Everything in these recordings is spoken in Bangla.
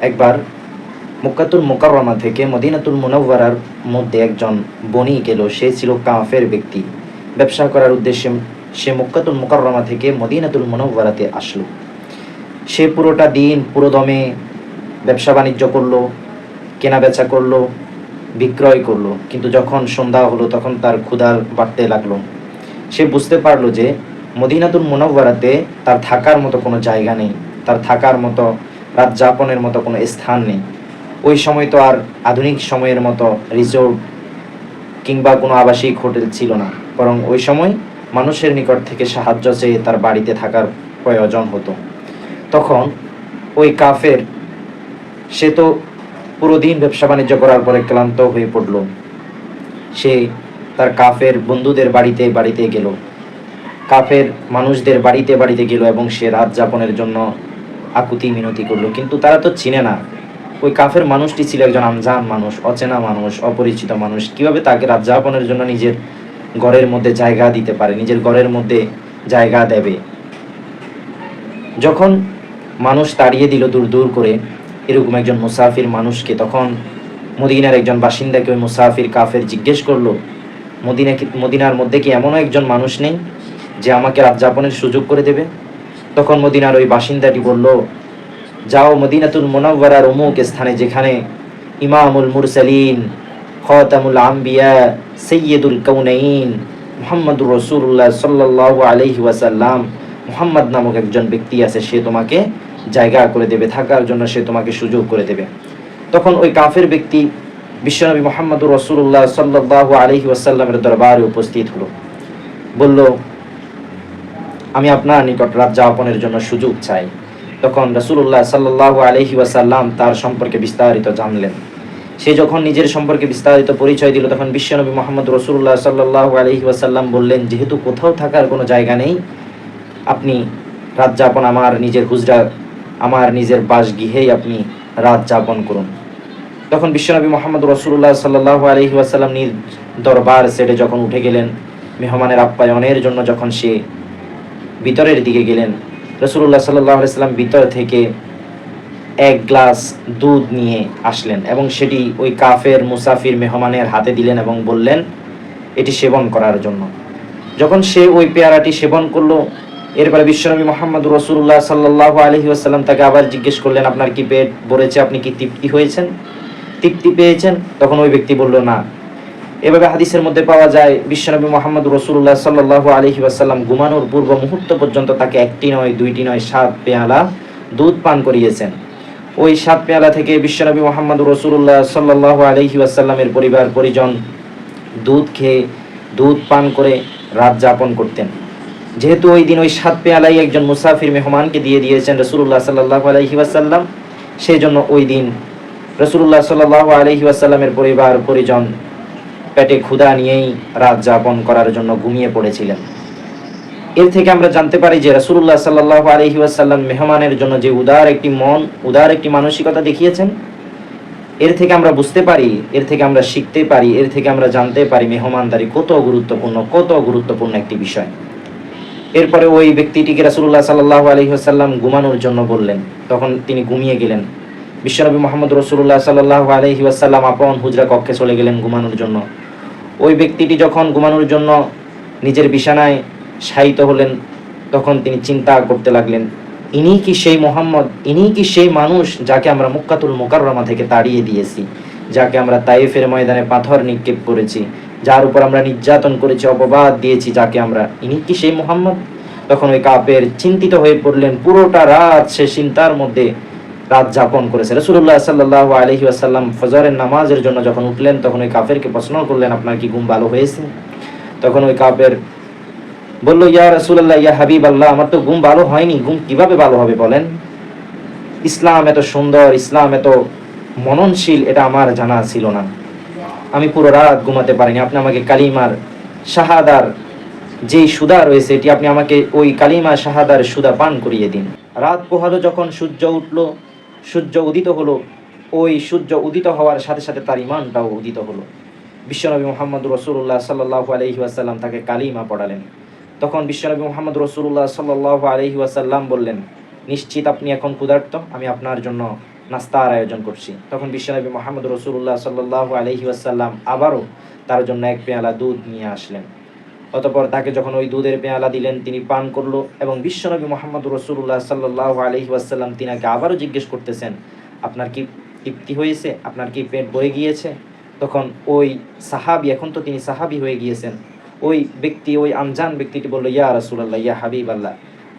একবার মুক্কাতুল মোকাররমা থেকে মদিনাতুল মুনাওয়ারার মধ্যে একজন বণিক এলো সে ছিল কাফের ব্যক্তি। ব্যবসা করার উদ্দেশ্যে সে মুক্কাতুল মোকাররমা থেকে মদিনাতুল মুনাওয়ারাতে আসলো। সে পুরোটা দিন পুরো দমে ব্যবসা বাণিজ্য করল কেনা বেচা করল, বিক্রয় করল। কিন্তু যখন সন্ধ্যা হলো, তখন তার ক্ষুধার বাড়তে লাগল। সে বুঝতে পারল যে মদিনাতুল মুনাওয়ারাতে তার থাকার মতো কোনো জায়গা নেই। তার থাকার মতো রাত যাপনের মতো কোনো স্থান নেই। ওই সময় তো আর আধুনিক সময়ের মতো রিসোর্ট কিংবা কোনো আবাসিক হোটেল ছিল না। বরং ওই সময় মানুষের নিকট থেকে সাহায্য চেয়ে তার বাড়িতে থাকার প্রয়োজন হতো। তখন ওই কাফের, সে তো পুরো দিন ব্যবসা বাণিজ্য করার পরে ক্লান্ত হয়ে পড়ল। সে তার কাফের বন্ধুদের বাড়িতে বাড়িতে গেল। কাফের মানুষদের বাড়িতে বাড়িতে গেল এবং সে রাত যাপনের জন্য আকুতি মিনতি করল, কিন্তু তারা তো চিনে না। ওই কাফের মানুষটি ছিল একজন আমজান মানুষ, অচেনা মানুষ, অপরিচিত মানুষ। কীভাবে তাকে রাত যাপনের জন্য নিজের ঘরের মধ্যে জায়গা দিতে পারে, নিজের ঘরের মধ্যে জায়গা দেবে? যখন মানুষ তাড়িয়ে দিল দূর দূর করে, এরকম একজন মুসাফির মানুষকে, তখন মদিনার একজন বাসিন্দাকে ওই মুসাফির কাফের জিজ্ঞেস করল মদিনা মদিনার মধ্যে কি এমনও একজন মানুষ নেই, যে আমাকে রাত যাপনের সুযোগ করে দেবে? তখন মদিনার ওই বাসিন্দাটি বলল, যাও মদিনাতুল মোনাব্বরার অমুক স্থানে যেখানে ইমামুল মুরসালিন, খতামুল আম্বিয়া, সৈয়দুল কৌনাইন মোহাম্মদুর রসুল্লাহ সাল্লাহ আলহি ওয়াসাল্লাম, মোহাম্মদ নামক একজন ব্যক্তি আছে, সে তোমাকে জায়গা করে দেবে, থাকার জন্য সে তোমাকে সুযোগ করে দেবে। তখন ওই কাফের ব্যক্তি বিশ্বনবী মোহাম্মদুর রসুল্লাহ সাল্লাহ আলহি ওয়াসাল্লামের দরবারে উপস্থিত হলো। বলল আমি আপনার নিকট রাত যাপনের জন্য সুযোগ চাই। তখন রসুল্লাহ সাল্লাহ আলহি ওয়াসাল্লাম তার সম্পর্কে বিস্তারিত জানলেন। সে যখন নিজের সম্পর্কে বিস্তারিত পরিচয় দিল, তখন বিশ্বনবী মোহাম্মদ রসুল্লাহ সাল্লাহ আলহি ওয়াসাল্লাম বললেন, যেহেতু কোথাও থাকার কোনো জায়গা নেই, আপনি রাত যাপন আমার নিজের হুজরা, আমার নিজের বাসগৃহেই আপনি রাত যাপন করুন। তখন বিশ্বনবী মোহাম্মদ রসুল্লাহ সাল্লাহ আলহি ওয়াসাল্লাম নিজ দরবার সেটে যখন উঠে গেলেন, মেহমানের আপ্যায়নের জন্য যখন সে ভিতরের দিকে গেলেন। রসুল্লাহ সাল্লাহ সাল্লাম ভিতর থেকে এক গ্লাস দুধ নিয়ে আসলেন এবং সেটি ওই কাফের মুসাফির মেহমানের হাতে দিলেন এবং বললেন, এটি সেবন করার জন্য। যখন সে ওই পেয়ারাটি সেবন করল, এরপরে বিশ্বনবী মোহাম্মদ রসুল্লাহ সাল্লাহ আলহি আসাল্লাম তাকে আবার জিজ্ঞেস করলেন, আপনার কি পেট ভরেছে? আপনি কি তৃপ্তি হয়েছেন? তৃপ্তি পেয়েছেন? তখন ওই ব্যক্তি বলল, না। এভাবে হাদিসের মধ্যে পাওয়া যায়, বিশ্বনবী মোহাম্মদ রসুল্লাহ সাল্লাহ আলহি আসাল্লাম ঘুমানোর পূর্ব মুহূর্ত পর্যন্ত তাকে একটি নয়, দুইটি নয়, সাত পেয়ালা দুধ পান করিয়েছেন। ওই সাত পেয়ালা থেকে বিশ্বনবী মোহাম্মদ রসুল্লাহ সাল্লাহ আলহি আসাল্লামের পরিবার পরিজন দুধ খেয়ে, দুধ পান করে রাত যাপন করতেন। যেহেতু ওই দিন ওই সাত পেয়ালাই একজন মুসাফির মেহমানকে দিয়ে দিয়েছেন রসুল্লাহ সাল্লাহ আলহি ওয়াসাল্লাম সেই জন্য ওই দিন রসুল্লাহ সাল্লাহ আলহি ওয়াসাল্লামের পরিবার পরিজন পেটে ক্ষুধা নিয়েই রাত যাপন করার জন্য ঘুমিয়ে পড়েছিলেন। এর থেকে আমরা জানতে পারি যে রসুল্লাহ সাল্লাহ আলহি ওয়াসাল্লাম মেহমানের জন্য যে উদার একটি মন, উদার একটি মানসিকতা দেখিয়েছেন, এর থেকে আমরা বুঝতে পারি, এর থেকে আমরা শিখতে পারি, এর থেকে আমরা জানতে পারি মেহমানদারি কত গুরুত্বপূর্ণ কত গুরুত্বপূর্ণ একটি বিষয়। এরপরে ওই ব্যক্তিটিকে রাসুল্লাহ সাল্লাহ আলহিহাসাল্লাম ঘুমানোর জন্য বললেন। তখন তিনি ঘুমিয়ে গেলেন। বিশ্বনবী মোহাম্মদ রসুল্লাহ সাল্লাহ আলহি আসাল্লাম আপন হুজরা কক্ষে চলে গেলেন ঘুমানোর জন্য। ওই ব্যক্তিটি যখন ঘুমানোর জন্য নিজের বিছানায় শায়িত হলেন, তখন তিনি চিন্তা করতে লাগলেন, ইনি কি সেই মোহাম্মদ? ইনি কি সেই মানুষ যাকে আমরা মুক্কাতুল মোকাররমা থেকে তাড়িয়ে দিয়েছি, যাকে আমরা তাইফের ময়দানে পাথর নিক্ষেপ করেছি, যার উপর আমরা নির্যাতন করেছি, অপবাদ দিয়েছি, যাকে আমরা, ইনি কি সেই মোহাম্মদ? তখন ওই কাপের চিন্তিত হয়ে পড়লেন, পুরোটা রাত সে চিন্তার মধ্যে রাত যাপন করেছে। রসুল্লাহ সাল্লাহ আলহি আসাল্লাম ফজরের নামাজের জন্য যখন উঠলেন, তখন ওই কাফেরকে প্রশ্ন করলেন, আপনার কি ঘুম ভালো হয়েছে? তখন ওই কাপের বলল, ইয়া রসুল্লাহ ইয়া হাবিব আল্লাহ আমার তো ঘুম ভালো হয়নি, ঘুম কীভাবে ভালো হবে বলেন? ইসলাম এত সুন্দর, ইসলাম এত মননশীল, এটা আমার জানা ছিল না। আমি পুরো রাত ঘুমাতে পারিনি। আপনি আমাকে কালিমার শাহাদার যেই সুদা রয়েছে, এটি আপনি আমাকে ওই কালিমা শাহাদার সুদা পান করিয়ে দিন। রাত পোহালো যখন সূর্য উঠল সূর্য উদিত হলো, ওই সূর্য উদিত হওয়ার সাথে সাথে তার ইমানটাও উদিত হলো। বিশ্বনবী মোহাম্মদ রসুল্লাহ সাল্লাহ আলহি আসাল্লাম তাকে কালিমা পড়ালেন। তখন বিশ্বনবী মোহাম্মদ রসুল্লাহ সাল্লাহ আলহি আসাল্লাম বললেন, নিশ্চিত আপনি এখন ক্ষুধার্ত, আমি আপনার জন্য নাস্তার আয়োজন করছি। তখন বিশ্বনবী মোহাম্মদ রসুল্লাহ সাল্লাহ আলহি আসাল্লাম আবারও তার জন্য এক পেয়ালা দুধ নিয়ে আসলেন। অতপর তাকে যখন ওই দুধের পেয়ালা দিলেন, তিনি পান করল এবং বিশ্বনবী মোহাম্মদ রসুল্লাহ সাল্লাহ আলহি আসাল্লাম তিনাকে আবারও জিজ্ঞেস করতেছেন, আপনার কি তৃপ্তি হয়েছে? আপনার কি পেট বয়ে গিয়েছে? তখন ওই সাহাবি, এখন তো তিনি সাহাবি হয়ে গিয়েছেন, ওই ব্যক্তি, ওই আমজান ব্যক্তিটি বলল, ইয়া রাসুলাল্লাহ, ইয়া হাবিব আল্লাহ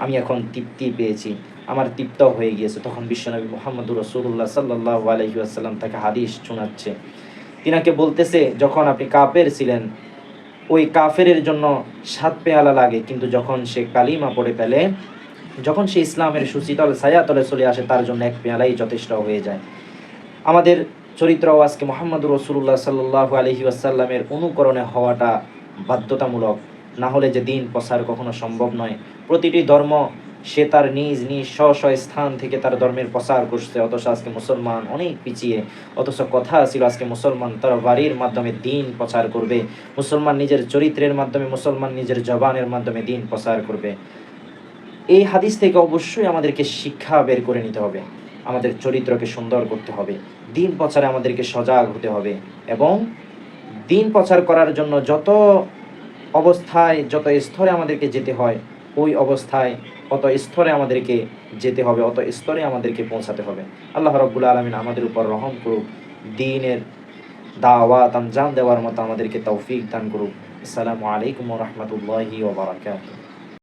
আমি এখন তৃপ্তি পেয়েছি, আমার তৃপ্ত হয়ে গিয়েছে। তখন বিশ্বনবী মোহাম্মদ রসুল্লাহ সাল্লাহ আলহি আসাল্লাম তাকে হাদিস শোনাচ্ছে। তিনাকে বলতেছে, যখন আপনি কাপের ছিলেন ওই কাফেরের জন্য সাত পেয়ালা লাগে। কিন্তু যখন সে কালিমা পড়ে ফেলে, যখন সে ইসলামের সুশীতল ছায়াতলে চলে আসে, তার জন্য এক পেয়ালাই যথেষ্ট হয়ে যায়। আমাদের চরিত্র আজকে মোহাম্মদ রসুল্লাহ সাল্লাহ আলহি আসাল্লামের অনুকরণে হওয়াটা বাধ্যতামূলক। না হলে যে দিন প্রসার কখনো সম্ভব নয়। প্রতিটি ধর্ম সে তার নিজ নিজ স্ব স্ব স্থান থেকে তার ধর্মের প্রসার করছে, অথচ আজকে মুসলমান অনেক পিছিয়ে, অথচ কথা ছিল আজকে মুসলমান তার বাড়ির মাধ্যমে দিন প্রচার করবে, মুসলমান নিজের চরিত্রের মাধ্যমে, মুসলমান নিজের জবানের মাধ্যমে দিন প্রচার করবে। এই হাদিস থেকে অবশ্যই আমাদেরকে শিক্ষা বের করে নিতে হবে, আমাদের চরিত্রকে সুন্দর করতে হবে, দিন প্রচারে আমাদেরকে সজাগ হতে হবে এবং দিন প্রচার করার জন্য যত অবস্থায়, যত স্তরে আমাদেরকে যেতে হয়, ওই অবস্থায় অত স্তরে আমাদেরকে যেতে হবে, অত স্তরে আমাদেরকে পৌঁছাতে হবে। আল্লাহ রব্বুল আলমিন আমাদের উপর রহম করুক, দিনের দাওয়াত, আঞ্জাম দেওয়ার মতো আমাদেরকে তৌফিক দান করুক। আসসালামু আলাইকুম রহমতুল্লাহি ওবরাকাতুহ